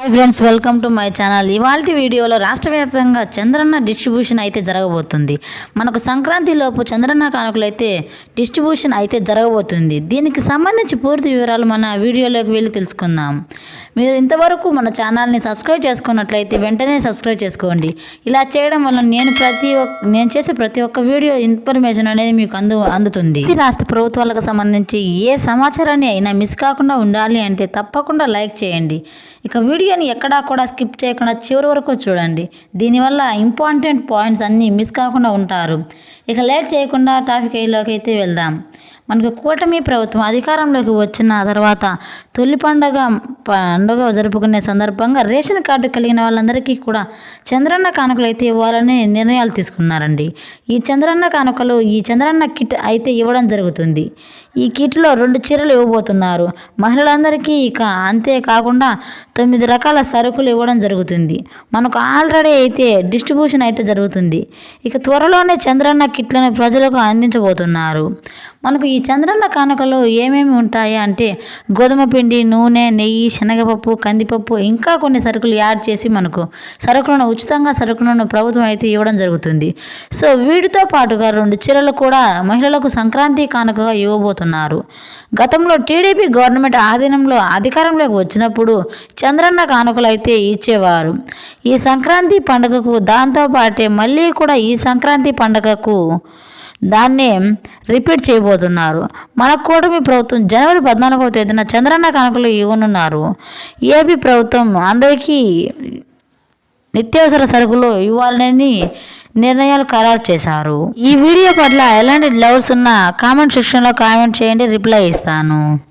Hi friends welcome to my channel ఇవాళ వీడియోలో రాష్ట్ర వ్యాప్తంగా చంద్రన్న డిస్ట్రిబ్యూషన్ అయితే జరగబోతుంది. మనకు సంక్రాంతిలోపు చంద్రన్న కానుకలు అయితే డిస్ట్రిబ్యూషన్ అయితే జరగబోతుంది. దీనికి సంబంధించి పూర్తి వివరాలు మన వీడియోలోకి వెళ్ళి తెలుసుకుందాం. మీరు ఇంతవరకు మన ఛానల్ని సబ్స్క్రైబ్ చేసుకున్నట్లయితే వెంటనే సబ్స్క్రైబ్ చేసుకోండి. ఇలా చేయడం వల్ల నేను ప్రతి ఒక్క నేను చేసే ప్రతి ఒక్క వీడియో ఇన్ఫర్మేషన్ అనేది మీకు అందు అందుతుంది. రాష్ట్ర ప్రభుత్వాలకు సంబంధించి ఏ సమాచారాన్ని అయినా మిస్ కాకుండా ఉండాలి అంటే తప్పకుండా లైక్ చేయండి. ఇక వీడియోని ఎక్కడా కూడా స్కిప్ చేయకుండా చివరి వరకు చూడండి. దీనివల్ల ఇంపార్టెంట్ పాయింట్స్ అన్నీ మిస్ కాకుండా ఉంటారు. ఇక లేట్ చేయకుండా టాపిక్ ఏలోకి అయితే వెళ్దాం. మనకు కూటమి ప్రభుత్వం అధికారంలోకి వచ్చిన తర్వాత తొలి పండగ పండుగ జరుపుకునే సందర్భంగా రేషన్ కార్డు కలిగిన వాళ్ళందరికీ కూడా చంద్రన్న కానుకలు అయితే ఇవ్వాలని నిర్ణయాలు తీసుకున్నారండి. ఈ చంద్రన్న కానుకలు ఈ చంద్రన్న కిట్ అయితే ఇవ్వడం జరుగుతుంది. ఈ కిట్లో రెండు చీరలు ఇవ్వబోతున్నారు. మహిళలందరికీ ఇక అంతేకాకుండా తొమ్మిది రకాల సరుకులు ఇవ్వడం జరుగుతుంది. మనకు ఆల్రెడీ అయితే డిస్ట్రిబ్యూషన్ అయితే జరుగుతుంది. ఇక త్వరలోనే చంద్రన్న కిట్లను ప్రజలకు అందించబోతున్నారు. మనకు ఈ చంద్రన్న కానుకలు ఏమేమి ఉంటాయి అంటే గోధుమ పిండి నూనె నెయ్యి శనగపప్పు కందిపప్పు ఇంకా కొన్ని సరుకులు యాడ్ చేసి మనకు సరుకులను ఉచితంగా సరుకులను ప్రభుత్వం అయితే ఇవ్వడం జరుగుతుంది. సో వీటితో పాటుగా రెండు చీరలు కూడా మహిళలకు సంక్రాంతి కానుకగా ఇవ్వబోతున్నారు. గతంలో టీడీపీ గవర్నమెంట్ ఆధీనంలో అధికారంలోకి వచ్చినప్పుడు చంద్రన్న కానుకలు అయితే ఇచ్చేవారు. ఈ సంక్రాంతి పండుగకు దాంతోపాటే మళ్ళీ కూడా ఈ సంక్రాంతి పండుగకు దాన్నే రిపీట్ చేయబోతున్నారు. మన కూటమి ప్రభుత్వం జనవరి పద్నాలుగవ తేదీన చంద్రన్న కానుకలు ఇవ్వనున్నారు. ఏపీ ప్రభుత్వం అందరికీ నిత్యావసర సరుకులు ఇవ్వాలని నిర్ణయాలు ఖరారు చేశారు. ఈ వీడియో పట్ల ఎలాంటి డౌట్స్ ఉన్నా కామెంట్ సెక్షన్లో కామెంట్ చేయండి రిప్లై ఇస్తాను.